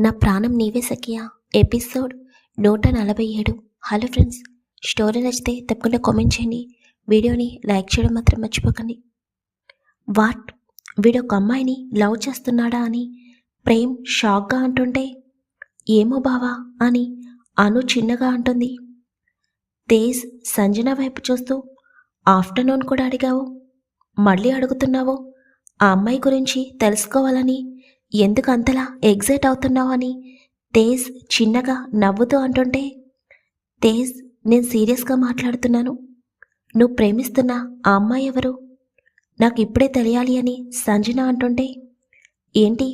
నా ప్రాణం నీవే సఖియా. ఎపిసోడ్ నూట నలభై ఏడు. హలో ఫ్రెండ్స్ స్టోరీ నచ్చితే తప్పకుండా కామెంట్ చేయండి. వీడియోని లైక్ చేయడం మాత్రం మర్చిపోకండి. వాట్? వీడు ఒక అమ్మాయిని లవ్ చేస్తున్నాడా అని ప్రేమ్ షాక్గా అంటుంటే ఏమో బావా అని అను చిన్నగా అంటుంది. తేజ్ సంజన వైపు చూస్తూ ఆఫ్టర్నూన్ కూడా అడిగావు? మళ్ళీ అడుగుతున్నావు? ఆ అమ్మాయి గురించి తెలుసుకోవాలని ఎందుకు అంతలా ఎగ్జైట్ అవుతున్నావు అని తేజ్ చిన్నగా నవ్వుతూ అంటుంటే తేజ్ నేను సీరియస్గా మాట్లాడుతున్నాను. నువ్వు ప్రేమిస్తున్న ఆ అమ్మాయి ఎవరు? నాకు ఇప్పుడే తెలియాలి అని సంజన అంటుంటే ఏంటి?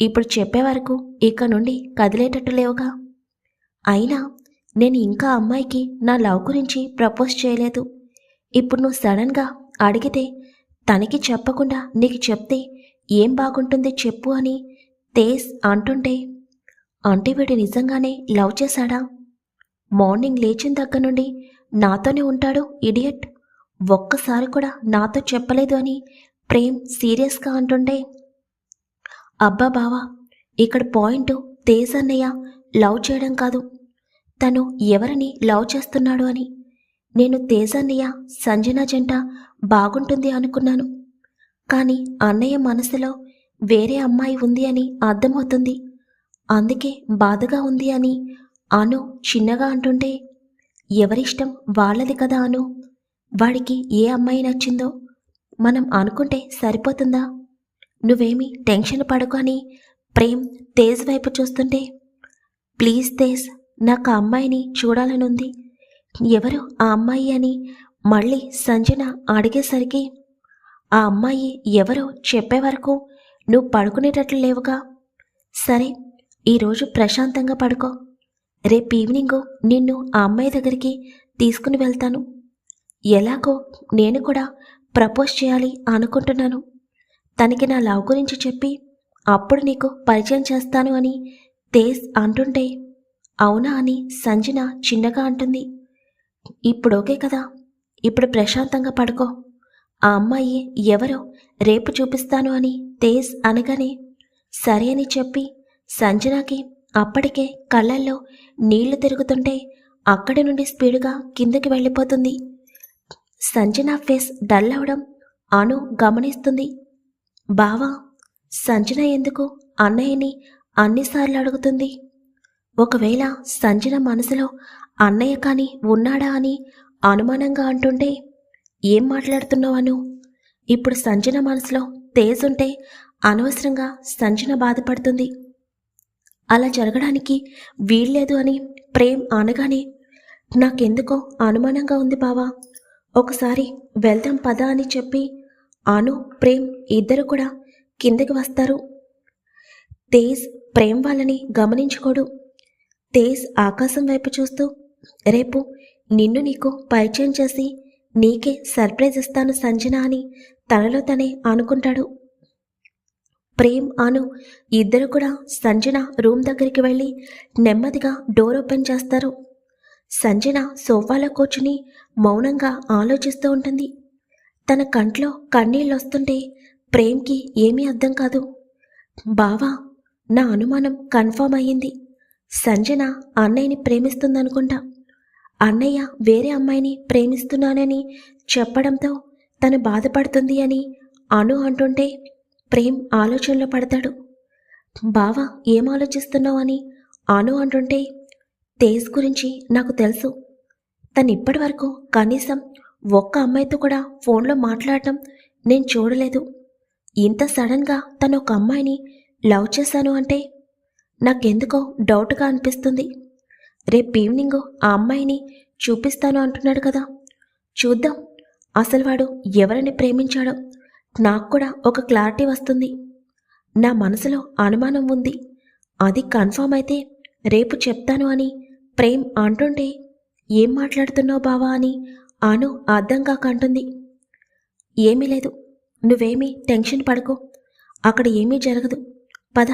ఇప్పుడు చెప్పే వరకు ఇక నుండి కదిలేటట్టు లేవుగా? అయినా నేను ఇంకా అమ్మాయికి నా లవ్ గురించి ప్రపోజ్ చేయలేదు. ఇప్పుడు నువ్వు సడన్గా అడిగితే తనకి చెప్పకుండా నీకు చెప్తే ఏం బాగుంటుంది చెప్పు అని తేజ్ అంటుంటే అంటే వీడు నిజంగానే లవ్ చేశాడా? మార్నింగ్ లేచిన దగ్గర నుండి నాతోనే ఉంటాడు ఇడియట్. ఒక్కసారి కూడా నాతో చెప్పలేదు అని ప్రేమ్ సీరియస్గా అంటుండే అబ్బా బావా ఇక్కడ పాయింట్ తేజ్ అన్నయ్య లవ్ చేయడం కాదు. తను ఎవరిని లవ్ చేస్తున్నాడు అని. నేను తేజ్ అన్నయ్య సంజన జంట బాగుంటుంది అనుకున్నాను. కానీ అన్నయ్య మనసులో వేరే అమ్మాయి ఉంది అని అర్థమవుతుంది. అందుకే బాధగా ఉంది అని అను చిన్నగా అంటుంటే ఎవరిష్టం వాళ్ళది కదా అను? వాడికి ఏ అమ్మాయి నచ్చిందో మనం అనుకుంటే సరిపోతుందా? నువ్వేమీ టెన్షన్ పడకు అని ప్రేమ్ తేజ్ వైపు చూస్తుంటే ప్లీజ్ తేజ్ నాకు ఆ అమ్మాయిని చూడాలనుంది. ఎవరు ఆ అమ్మాయి అని మళ్ళీ సంజన అడిగేసరికి ఆ అమ్మాయి ఎవరో చెప్పే వరకు నువ్వు పడుకునేటట్లు లేవుగా. సరే ఈరోజు ప్రశాంతంగా పడుకో. రేపు ఈవినింగ్ నిన్ను ఆ అమ్మాయి దగ్గరికి తీసుకుని వెళ్తాను. ఎలాగో నేను కూడా ప్రపోజ్ చేయాలి అనుకుంటున్నాను. తనకి నా లవ్ గురించి చెప్పి అప్పుడు నీకు పరిచయం చేస్తాను అని తేజ్ అంటుంటే అవునా అని సంజన చిన్నగా అంటుంది. ఇప్పుడు ఓకే కదా? ఇప్పుడు ప్రశాంతంగా పడుకో. ఆ అమ్మాయి ఎవరో రేపు చూపిస్తాను అని తేజ్ అనగానే సరే అని చెప్పి సంజనాకి అప్పటికే కళ్ళల్లో నీళ్ళు తిరుగుతుంటే అక్కడి నుండి స్పీడుగా కిందకి వెళ్ళిపోతుంది. సంజన ఫేస్ డల్ అవడం అను గమనిస్తుంది. బావా సంజన ఎందుకు అన్నయ్యని అన్నిసార్లు అడుగుతుంది. ఒకవేళ సంజన మనసులో అన్నయ్య కాని ఉన్నాడా అని అనుమానంగా అంటుంటే ఏం మాట్లాడుతున్నావు అను? ఇప్పుడు సంజన మనసులో తేజ్ ఉంటే అనవసరంగా సంజన బాధపడుతుంది. అలా జరగడానికి వీల్లేదు అని ప్రేమ్ అనగానే నాకెందుకో అనుమానంగా ఉంది బావా. ఒకసారి వెళ్దాం పదా అని చెప్పి అను ప్రేమ్ ఇద్దరు కూడా కిందకి వస్తారు. తేజ్ ప్రేమ్ వాళ్ళని గమనించుకోడు. తేజ్ ఆకాశం వైపు చూస్తూ రేపు నిన్ను నీకు పరిచయం చేసి నీకే సర్ప్రైజ్ ఇస్తాను సంజన అని తనలో తనే అనుకుంటాడు ప్రేమ్ అను ఇద్దరు కూడా సంజన రూమ్ దగ్గరికి వెళ్ళి నెమ్మదిగా డోర్ ఓపెన్ చేస్తారు. సంజన సోఫాలో కూర్చుని మౌనంగా ఆలోచిస్తూ ఉంటుంది. తన కంట్లో కన్నీళ్ళు వస్తుంటే ప్రేమ్కి ఏమీ అర్థం కాదు. బావా నా అనుమానం కన్ఫర్మ్ అయ్యింది. సంజన అన్నయ్యని ప్రేమిస్తుందనుకుంటా. అన్నయ్య వేరే అమ్మాయిని ప్రేమిస్తున్నానని చెప్పడంతో తను బాధపడుతుంది అని అను అంటుంటే ప్రేమ్ ఆలోచనలో పడతాడు. బావా ఏం ఆలోచిస్తున్నావు అని అను అంటుంటే తేజ్ గురించి నాకు తెలుసు. తను ఇప్పటి వరకు కనీసం ఒక్క అమ్మాయితో కూడా ఫోన్లో మాట్లాడటం నేను చూడలేదు. ఇంత సడన్గా తను ఒక అమ్మాయిని లవ్ చేశాను అంటే నాకెందుకో డౌట్గా అనిపిస్తుంది. రేపు ఈవినింగ్ ఆ అమ్మాయిని చూపిస్తాను అంటున్నాడు కదా. చూద్దాం. అసలు వాడు ఎవరిని ప్రేమించాడో నాకు కూడా ఒక క్లారిటీ వస్తుంది. నా మనసులో అనుమానం ఉంది. అది కన్ఫర్మ్ అయితే రేపు చెప్తాను అని ప్రేమ్ అంటుంటే ఏం మాట్లాడుతున్నావు బావా అని అను అర్థం కాక అంటుంది. ఏమీ లేదు. నువ్వేమీ టెన్షన్ పడకు. అక్కడ ఏమీ జరగదు. పద.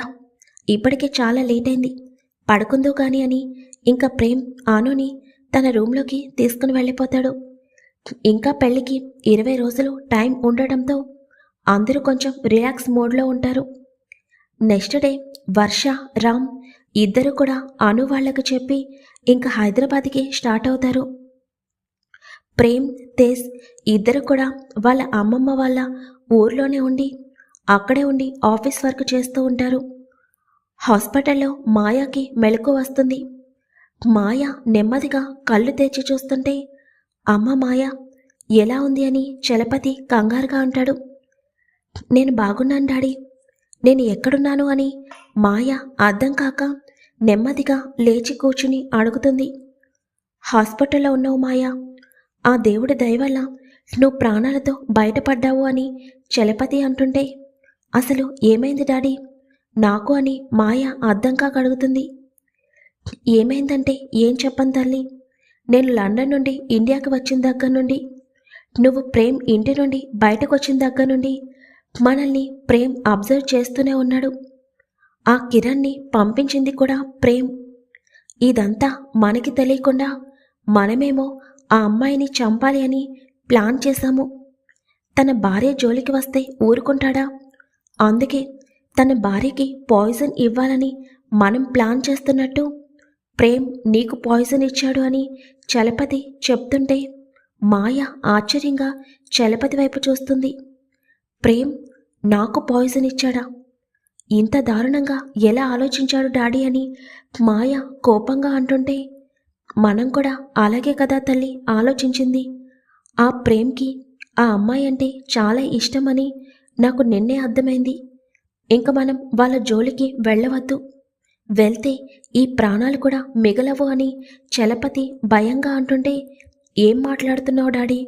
ఇప్పటికే చాలా లేట్ అయింది. పడుకుందో కానీ అని ఇంకా ప్రేమ్ ఆనుని తన రూమ్లోకి తీసుకుని వెళ్ళిపోతాడు. ఇంకా పెళ్ళికి ఇరవై రోజులు టైం ఉండడంతో అందరూ కొంచెం రిలాక్స్ మోడ్లో ఉంటారు. నెక్స్ట్ డే వర్ష రామ్ ఇద్దరు కూడా అను వాళ్ళకు చెప్పి ఇంకా హైదరాబాద్కి స్టార్ట్ అవుతారు. ప్రేమ్ తేజ్ ఇద్దరు కూడా వాళ్ళ అమ్మమ్మ వాళ్ళ ఊర్లోనే ఉండి అక్కడే ఉండి ఆఫీస్ వర్క్ చేస్తూ ఉంటారు. హాస్పిటల్లో మాయాకి మెలకు వస్తుంది. మాయ నెమ్మదిగా కళ్ళు తెచ్చి చూస్తుంటే అమ్మ మాయ ఎలా ఉంది అని చలపతి కంగారుగా అంటాడు. నేను బాగున్నాను డాడీ. నేను ఎక్కడున్నాను అని మాయ అర్థం కాక నెమ్మదిగా లేచి కూర్చుని అడుగుతుంది. హాస్పిటల్లో ఉన్నావు మాయ. ఆ దేవుడి దయవల్ల నువ్వు ప్రాణాలతో బయటపడ్డావు అని చలపతి అంటుంటే అసలు ఏమైంది డాడీ? నాకు అని మాయ అర్థం కాక అడుగుతుంది. ఏమైందంటే? ఏం చెప్పను తల్లి? నేను లండన్ నుండి ఇండియాకి వచ్చిన దగ్గర నుండి నువ్వు ప్రేమ్ ఇంటి నుండి బయటకు వచ్చిన దగ్గర నుండి మనల్ని ప్రేమ్ అబ్జర్వ్ చేస్తూనే ఉన్నాడు. ఆ కిరణ్ని పంపించింది కూడా ప్రేమ్. ఇదంతా మనకి తెలియకుండా మనమేమో ఆ అమ్మాయిని చంపాలి అని ప్లాన్ చేశాము. తన భార్య జోలికి వస్తే ఊరుకుంటాడా? అందుకే తన భార్యకి పాయిజన్ ఇవ్వాలని మనం ప్లాన్ చేస్తున్నట్టు ప్రేమ్ నీకు పాయిజన్ ఇచ్చాడు అని చలపతి చెప్తుంటే మాయ ఆశ్చర్యంగా చలపతి వైపు చూస్తుంది. ప్రేమ్ నాకు పాయిజన్ ఇచ్చాడా? ఇంత దారుణంగా ఎలా ఆలోచించాడు డాడీ అని మాయ కోపంగా అంటుంటే మనం కూడా అలాగే కదా తల్లి ఆలోచించింది. ఆ ప్రేమ్కి ఆ అమ్మాయి అంటే చాలా ఇష్టమని నాకు నిన్నే అర్థమైంది. ఇంక మనం వాళ్ళ జోలికి వెళ్ళవద్దు. వెళ్తే ఈ ప్రాణాలు కూడా మిగలవు అని చలపతి భయంగా అంటుంటే ఏం మాట్లాడుతున్నావు డాడీ?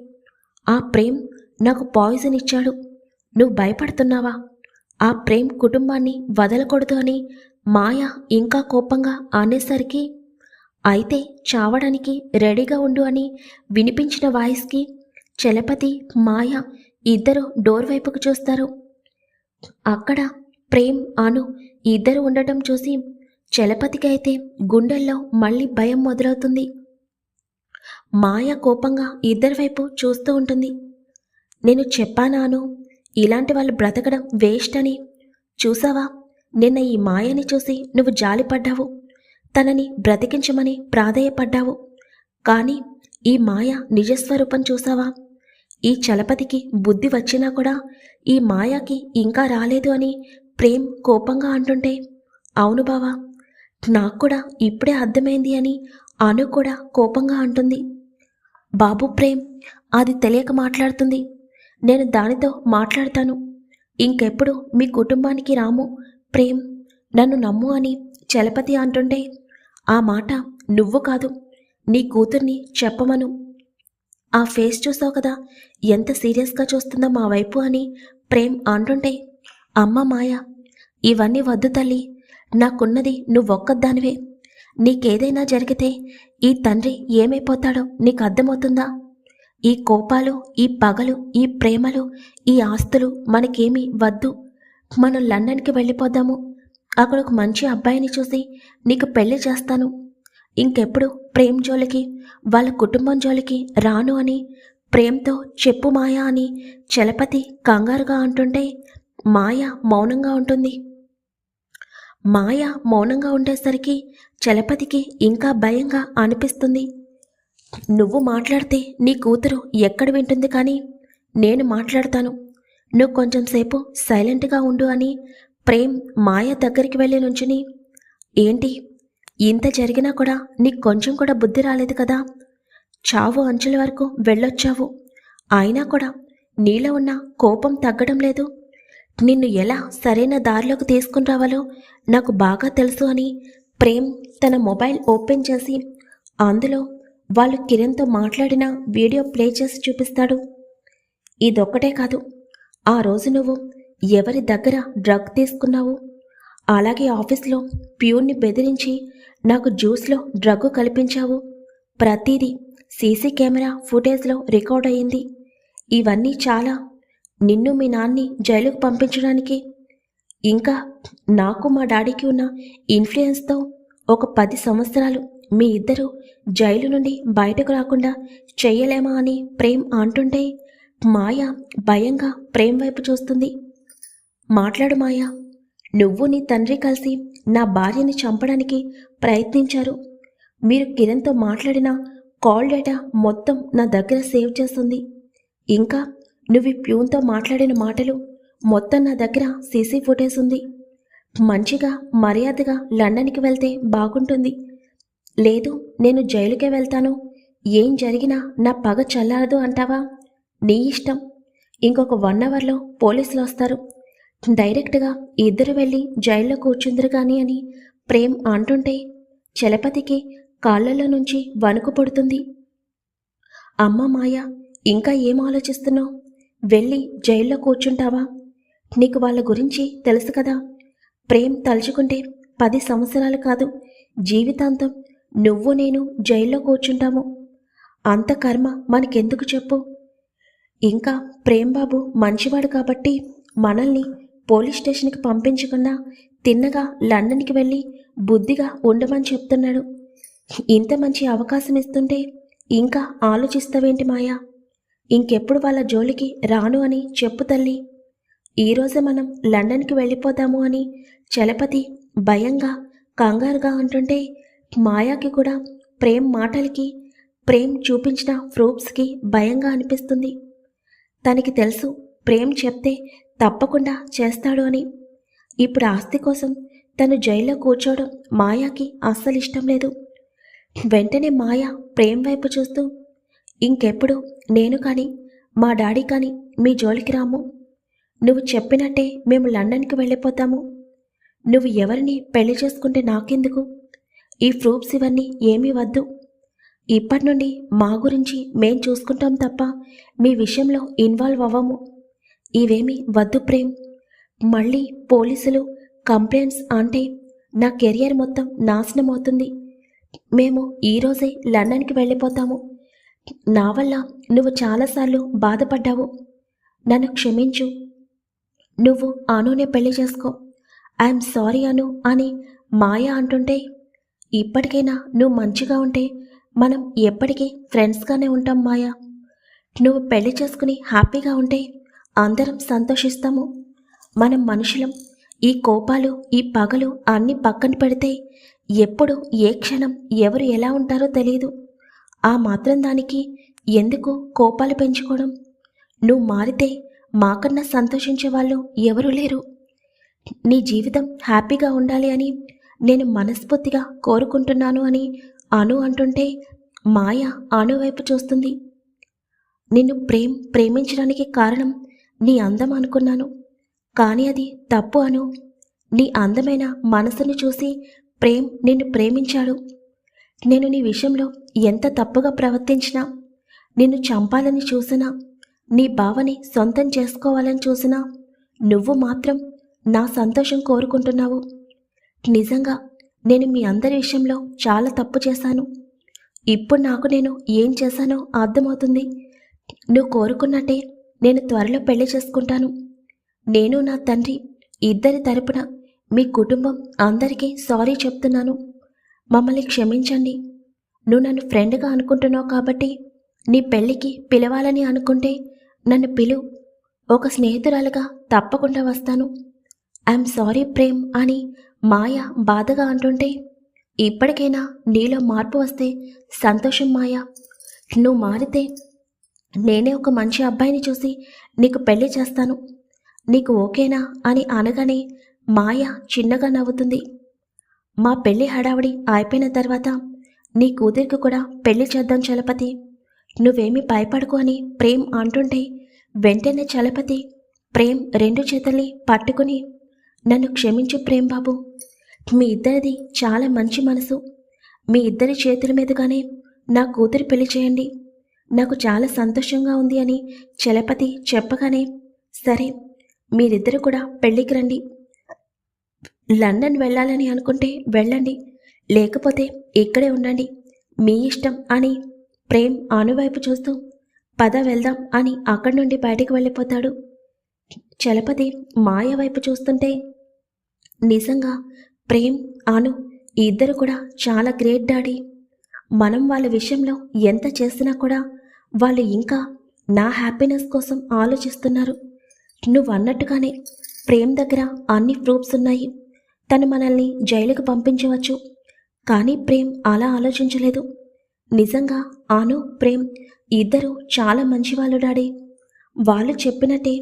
ఆ ప్రేమ్ నాకు పాయిజన్ ఇచ్చాడు. నువ్వు భయపడుతున్నావా? ఆ ప్రేమ్ కుటుంబాన్ని వదలకూడదు అని మాయ ఇంకా కోపంగా అనేసరికి అయితే చావడానికి రెడీగా ఉండు అని వినిపించిన వాయిస్కి చలపతి మాయ ఇద్దరు డోర్ వైపుకు చూస్తారు. అక్కడ ప్రేమ్ అను ఇద్దరు ఉండటం చూసి చలపతికి అయితే గుండెల్లో మళ్ళీ భయం మొదలవుతుంది. మాయ కోపంగా ఇద్దరి వైపు చూస్తూ ఉంటుంది. నేను చెప్పానాను ఇలాంటి వాళ్ళు బ్రతకడం వేస్ట్ అని. చూసావా? నిన్న ఈ మాయని చూసి నువ్వు జాలిపడ్డావు. తనని బ్రతికించమని ప్రాధేయపడ్డావు. కానీ ఈ మాయ నిజస్వరూపం చూసావా? ఈ చలపతికి బుద్ధి వచ్చినా కూడా ఈ మాయకి ఇంకా రాలేదు అని ప్రేమ్ కోపంగా అంటుంటే అవును బావా నాకు కూడా ఇప్పుడే అర్థమైంది అని అను కూడా కోపంగా అంటుంది. బాబు ప్రేమ్ అది తెలియక మాట్లాడుతుంది. నేను దానితో మాట్లాడతాను. ఇంకెప్పుడు మీ కుటుంబానికి రాము? ప్రేమ్ నన్ను నమ్ము అని చలపతి అంటుంటే ఆ మాట నువ్వు కాదు నీ కూతుర్ని చెప్పమను. ఆ ఫేస్ చూసావు కదా ఎంత సీరియస్గా చూస్తుందో మా వైపు అని ప్రేమ్ అంటుంటే అమ్మ మాయ ఇవన్నీ వద్దు తల్లి నాకున్నది నువ్వొక్కదానివే. నీకేదైనా జరిగితే ఈ తండ్రి ఏమైపోతాడో నీకు అర్థమవుతుందా ఈ కోపాలు ఈ పగలు ఈ ప్రేమలు ఈ ఆస్తులు మనకేమీ వద్దు. మనం లండన్కి వెళ్ళిపోదాము. అక్కడ ఒక మంచి అబ్బాయిని చూసి నీకు పెళ్ళి చేస్తాను. ఇంకెప్పుడు ప్రేమ్ జోలికి వాళ్ళ కుటుంబం జోలికి రాను అని ప్రేమ్తో చెప్పు మాయా అని చలపతి కంగారుగా అంటుంటే మాయ మౌనంగా ఉంటుంది. మాయ మౌనంగా ఉండేసరికి చలపతికి ఇంకా భయంగా అనిపిస్తుంది. నువ్వు మాట్లాడితే నీ కూతురు ఎక్కడ వింటుంది కానీ నేను మాట్లాడతాను. నువ్వు కొంచెం సేపు సైలెంట్గా ఉండు అని ప్రేమ్ మాయ దగ్గరికి వెళ్ళి నుంచుని ఏంటి? ఇంత జరిగినా కూడా నీకు కొంచెం కూడా బుద్ధి రాలేదు కదా? చావు అంచుల వరకు వెళ్ళొచ్చావు. అయినా కూడా నీలో ఉన్న కోపం తగ్గడం లేదు. నిన్ను ఎలా సరైన దారిలోకి తీసుకుని రావాలో నాకు బాగా తెలుసు అని ప్రేమ్ తన మొబైల్ ఓపెన్ చేసి అందులో వాళ్ళు కిరణ్తో మాట్లాడిన వీడియో ప్లే చేసి చూపిస్తాడు. ఇదొక్కటే కాదు ఆ రోజు నువ్వు ఎవరి దగ్గర డ్రగ్ తీసుకున్నావు? అలాగే ఆఫీస్లో ప్యూర్ని బెదిరించి నాకు జ్యూస్లో డ్రగ్ కల్పించావు. ప్రతిదీ సీసీ కెమెరా ఫుటేజ్లో రికార్డ్ అయ్యింది. ఇవన్నీ చాలా నిన్ను మీ నాన్ని జైలుకు పంపించడానికి. ఇంకా నాకు మా డాడీకి ఉన్న ఇన్ఫ్లుయెన్స్తో ఒక పది సంవత్సరాలు మీ ఇద్దరు జైలు నుండి బయటకు రాకుండా చెయ్యలేమా అని ప్రేమ్ అంటుంటే మాయ భయంగా ప్రేమ్ వైపు చూస్తుంది. మాట్లాడు మాయ నువ్వు నీ తండ్రి కలిసి నా భార్యని చంపడానికి ప్రయత్నించారు. మీరు కిరణ్తో మాట్లాడిన కాల్ డేటా మొత్తం నా దగ్గర సేవ్ చేస్తుంది. ఇంకా నువ్వు ప్యూన్తో మాట్లాడిన మాటలు మొత్తం నా దగ్గర సీసీ ఫుటేజ్ ఉంది. మంచిగా మర్యాదగా లండన్కి వెళ్తే బాగుంటుంది. లేదు నేను జైలుకే వెళ్తాను. ఏం జరిగినా నా పగ చల్లారదు అంటావా? నీ ఇష్టం. ఇంకొక వన్ అవర్లో పోలీసులు వస్తారు. డైరెక్ట్గా ఇద్దరు వెళ్ళి జైల్లో కూర్చుందరు కానీ అని ప్రేమ్ అంటుంటే చలపతికి కాళ్ళలో నుంచి వణుకు పుడుతుంది. అమ్మ మాయ ఇంకా ఏం ఆలోచిస్తున్నావు? వెళ్ళి జైల్లో కూర్చుంటావా? నీకు వాళ్ళ గురించి తెలుసు కదా. ప్రేమ్ తలుచుకుంటే పది సంవత్సరాలు కాదు. జీవితాంతం నువ్వు నేను జైల్లో కూర్చుంటాము. అంత కర్మ మనకెందుకు చెప్పు? ఇంకా ప్రేమ్ బాబు మంచివాడు కాబట్టి మనల్ని పోలీస్ స్టేషన్కి పంపించకుండా తిన్నగా లండన్కి వెళ్ళి బుద్ధిగా ఉండమని చెప్తున్నాడు. ఇంత మంచి అవకాశం ఇస్తుంటే ఇంకా ఆలోచిస్తావేంటి మాయా? ఇంకెప్పుడు వాళ్ళ జోలికి రాను అని చెప్పు తల్లి. ఈరోజు మనం లండన్కి వెళ్ళిపోతాము అని చలపతి భయంగా కంగారుగా అంటుంటే మాయాకి కూడా ప్రేమ్ మాటలకి ప్రేమ్ చూపించిన ప్రూఫ్స్కి భయంగా అనిపిస్తుంది. తనకి తెలుసు ప్రేమ్ చెప్తే తప్పకుండా చేస్తాడు అని. ఇప్పుడు ఆస్తి కోసం తను జైల్లో కూర్చోవడం మాయాకి అస్సలు ఇష్టం లేదు. వెంటనే మాయ ప్రేమ్ వైపు చూస్తూ ఇంకెప్పుడు? నేను కానీ మా డాడీ కానీ మీ జోలికి రాము. నువ్వు చెప్పినట్టే మేము లండన్కి వెళ్ళిపోతాము. నువ్వు ఎవరిని పెళ్ళి చేసుకుంటే నాకెందుకు? ఈ ప్రూఫ్స్ ఇవన్నీ ఏమీ వద్దు. ఇప్పటి నుండి మా గురించి మేం చూసుకుంటాం తప్ప మీ విషయంలో ఇన్వాల్వ్ అవ్వము. ఇవేమీ వద్దు ప్రేమ్. మళ్ళీ పోలీసులు కంప్లైంట్స్ అంటే నా కెరియర్ మొత్తం నాశనం అవుతుంది మేము ఈరోజే లండన్కి వెళ్ళిపోతాము. నా వల్ల నువ్వు చాలాసార్లు బాధపడ్డావు. నన్ను క్షమించు. నువ్వు ఆనూనే పెళ్ళి చేసుకో. ఐఎమ్ సారీ అను అని మాయ అంటుంటే ఇప్పటికైనా నువ్వు మంచిగా ఉంటే మనం ఎప్పటికీ ఫ్రెండ్స్గానే ఉంటాం మాయా. నువ్వు పెళ్ళి చేసుకుని హ్యాపీగా ఉంటే అందరం సంతోషిస్తాము. మనం మనుషులం. ఈ కోపాలు ఈ పగలు అన్ని పక్కన పెడితే ఎప్పుడు ఏ క్షణం ఎవరు ఎలా ఉంటారో తెలియదు ఆ మాత్రం దానికి ఎందుకు కోపాలు పెంచుకోవడం? నువ్వు మారితే మాకన్నా సంతోషించే వాళ్ళు ఎవరూ లేరు. నీ జీవితం హ్యాపీగా ఉండాలి అని నేను మనస్ఫూర్తిగా కోరుకుంటున్నాను అని అను అంటుంటే మాయ అను వైపు చూస్తుంది. నిన్ను ప్రేమ్ ప్రేమించడానికి కారణం నీ అందం అనుకున్నాను. కానీ అది తప్పు అను. నీ అందమైన మనసును చూసి ప్రేమ్ నిన్ను ప్రేమించాడు. నేను నీ విషయంలో ఎంత తప్పుగా ప్రవర్తించినా నిన్ను చంపాలని చూసినా నీ బావని సొంతం చేసుకోవాలని చూసినా నువ్వు మాత్రం నా సంతోషం కోరుకుంటున్నావు. నిజంగా నేను మీ అందరి విషయంలో చాలా తప్పు చేశాను. ఇప్పుడు నాకు నేను ఏం చేశానో అర్థమవుతుంది. నువ్వు కోరుకున్నట్టే నేను త్వరలో పెళ్ళి చేసుకుంటాను. నేను నా తండ్రి ఇద్దరి తరపున మీ కుటుంబం అందరికీ సారీ చెప్తున్నాను. మమ్మల్ని క్షమించండి. నువ్వు నన్ను ఫ్రెండ్గా అనుకుంటున్నావు కాబట్టి నీ పెళ్ళికి పిలవాలని అనుకుంటే నన్ను పిలు. ఒక స్నేహితురాలుగా తప్పకుండా వస్తాను. ఐఎమ్ సారీ ప్రేమ్ అని మాయ బాధగా అంటుంటే ఇప్పటికైనా నీలో మార్పు వస్తే సంతోషం మాయ. నువ్వు మారితే నేనే ఒక మంచి అబ్బాయిని చూసి నీకు పెళ్ళి చేస్తాను. నీకు ఓకేనా అని అనగానే మాయ చిన్నగా నవ్వుతుంది. మా పెళ్ళి హడావిడి అయిపోయిన తర్వాత నీ కూతురికి కూడా పెళ్ళి చేద్దాం చలపతి. నువ్వేమీ భయపడకు అని ప్రేమ్ అంటుంటే వెంటనే చలపతి ప్రేమ్ రెండు చేతుల్ని పట్టుకుని నన్ను క్షమించు ప్రేమ్ బాబు. మీ ఇద్దరిది చాలా మంచి మనసు. మీ ఇద్దరి చేతుల మీదుగానే నా కూతురి పెళ్ళి చేయండి. నాకు చాలా సంతోషంగా ఉంది అని చలపతి చెప్పగానే సరే మీరిద్దరు కూడా పెళ్ళికి రండి. లండన్ వెళ్ళాలని అనుకుంటే వెళ్ళండి. లేకపోతే ఇక్కడే ఉండండి. మీ ఇష్టం అని ప్రేమ్ అనువైపు చూస్తూ పద వెళ్దాం అని అక్కడి నుండి బయటికి వెళ్ళిపోతాడు. చలపతి మాయ వైపు చూస్తుంటే నిజంగా ప్రేమ్ అను ఇద్దరు కూడా చాలా గ్రేట్ డాడీ. మనం వాళ్ళ విషయంలో ఎంత చేసినా కూడా వాళ్ళు ఇంకా నా హ్యాపీనెస్ కోసం ఆలోచిస్తున్నారు. నువ్వు అన్నట్టుగానే ప్రేమ్ దగ్గర అన్ని ప్రూఫ్స్ ఉన్నాయి. తను మనల్ని జైలుకు పంపించవచ్చు. కానీ ప్రేమ్ అలా ఆలోచించలేదు. నిజంగా ఆను ప్రేమ్ ఇద్దరు చాలా మంచివాళ్ళు డాడీ. వాళ్ళు చెప్పినట్టే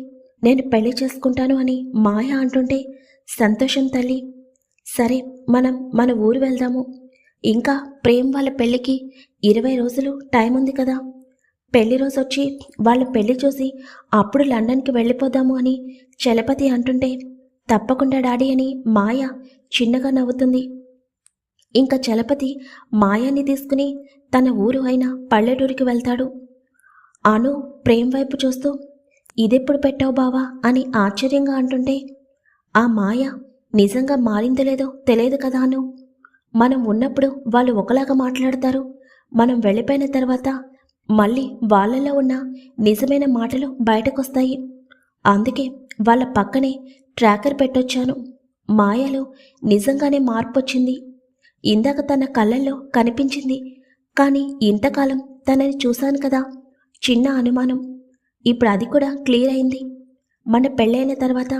నేను పెళ్ళి చేసుకుంటాను అని మాయ అంటుంటే సంతోషం తల్లి. సరే మనం మన ఊరు వెళ్దాము. ఇంకా ప్రేమ్ వాళ్ళ పెళ్ళికి ఇరవై రోజులు టైం ఉంది కదా. పెళ్ళి రోజు వచ్చి వాళ్ళ పెళ్ళి చూసి అప్పుడు లండన్కి వెళ్ళిపోదాము అని చలపతి అంటుంటే తప్పకుండా డాడీ అని మాయ చిన్నగా నవ్వుతుంది. ఇంకా చలపతి మాయాన్ని తీసుకుని తన ఊరు అయిన పల్లెటూరికి వెళ్తాడు. అను ప్రేమ్ వైపు చూస్తూ ఇదెప్పుడు పెట్టావు బావా? అని ఆశ్చర్యంగా అంటుంటే ఆ మాయ నిజంగా మారిందో లేదో తెలియదు కదా అను. మనం ఉన్నప్పుడు వాళ్ళు ఒకలాగా మాట్లాడతారు. మనం వెళ్ళిపోయిన తర్వాత మళ్ళీ వాళ్ళలో ఉన్న నిజమైన మాటలు బయటకొస్తాయి. అందుకే వాళ్ళ పక్కనే ట్రాకర్ పెట్టొచ్చాను. మాయలో నిజంగానే మార్పు వచ్చింది ఇందాక తన కళ్ళల్లో కనిపించింది. కానీ ఇంతకాలం తనని చూశాను కదా. చిన్న అనుమానం. ఇప్పుడు అది కూడా క్లియర్ అయింది. మన పెళ్ళైన తర్వాత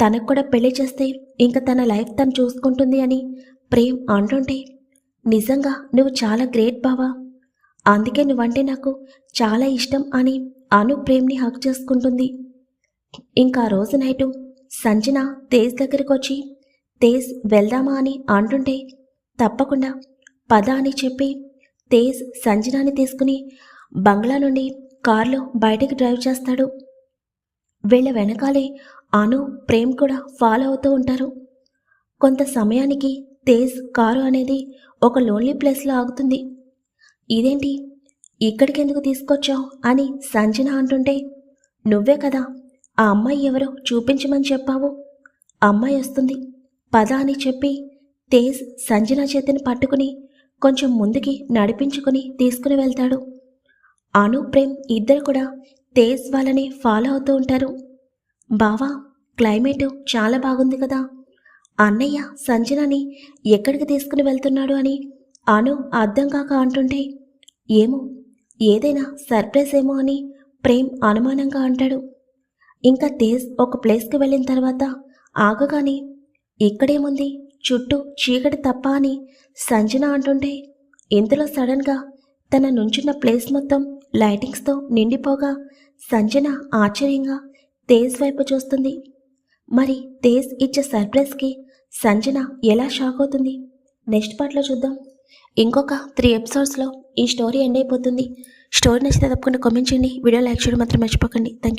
తనకు కూడా పెళ్ళి చేస్తే ఇంకా తన లైఫ్ తను చూసుకుంటుంది అని ప్రేమ్ అంటుంటే నిజంగా నువ్వు చాలా గ్రేట్ బావా. అందుకే నువ్వంటే నాకు చాలా ఇష్టం అని అను ప్రేమ్ని హక్ చేసుకుంటుంది. ఇంకా ఆ రోజు నైటు సంజన తేజ్ దగ్గరికి వచ్చి తేజ్ వెళ్దామా అని అంటుంటే తప్పకుండా పద అని చెప్పి తేజ్ సంజనాని తీసుకుని బంగ్లా నుండి కారులో బయటికి డ్రైవ్ చేస్తాడు. వీళ్ళ వెనకాలే అను ప్రేమ్ కూడా ఫాలో అవుతూ ఉంటారు. కొంత సమయానికి తేజ్ కారు అనేది ఒక లోన్లీ ప్లేస్లో ఆగుతుంది. ఇదేంటి? ఇక్కడికెందుకు తీసుకొచ్చావు? అని సంజన అంటుంటే నువ్వే కదా ఆ అమ్మాయి ఎవరో చూపించమని చెప్పావు? అమ్మాయి వస్తుంది. పద అని చెప్పి తేజ్ సంజన చేతిని పట్టుకుని కొంచెం ముందుకి నడిపించుకుని తీసుకుని వెళ్తాడు. అను ప్రేమ్ ఇద్దరు కూడా తేజ్ వాళ్ళని ఫాలో అవుతూ ఉంటారు. బావా క్లైమేట్ చాలా బాగుంది కదా. అన్నయ్య సంజనని ఎక్కడికి తీసుకుని వెళ్తున్నాడు అని అను అర్థం కాక అంటుంటే ఏమో ఏదైనా సర్ప్రైజ్ ఏమో అని ప్రేమ్ అనుమానంగా అంటాడు. ఇంకా తేజ్ ఒక ప్లేస్కి వెళ్ళిన తర్వాత ఆగగానే ఇక్కడేముంది? చుట్టూ చీకటి తప్ప అని సంజన అంటుంటే ఇంతలో సడన్గా తన నుంచున్న ప్లేస్ మొత్తం లైటింగ్స్తో నిండిపోగా సంజన ఆశ్చర్యంగా తేజ్ వైపు చూస్తుంది. మరి తేజ్ ఇచ్చే సర్ప్రైజ్కి సంజన ఎలా షాక్ అవుతుంది? నెక్స్ట్ పార్ట్లో చూద్దాం. ఇంకొక త్రీ ఎపిసోడ్స్లో ఈ స్టోరీ ఎండ్ అయిపోతుంది. స్టోరీ నచ్చితే తప్పకుండా కామెంట్ చేయండి. వీడియో లైక్ చేయడం మాత్రం మర్చిపోకండి. Thank you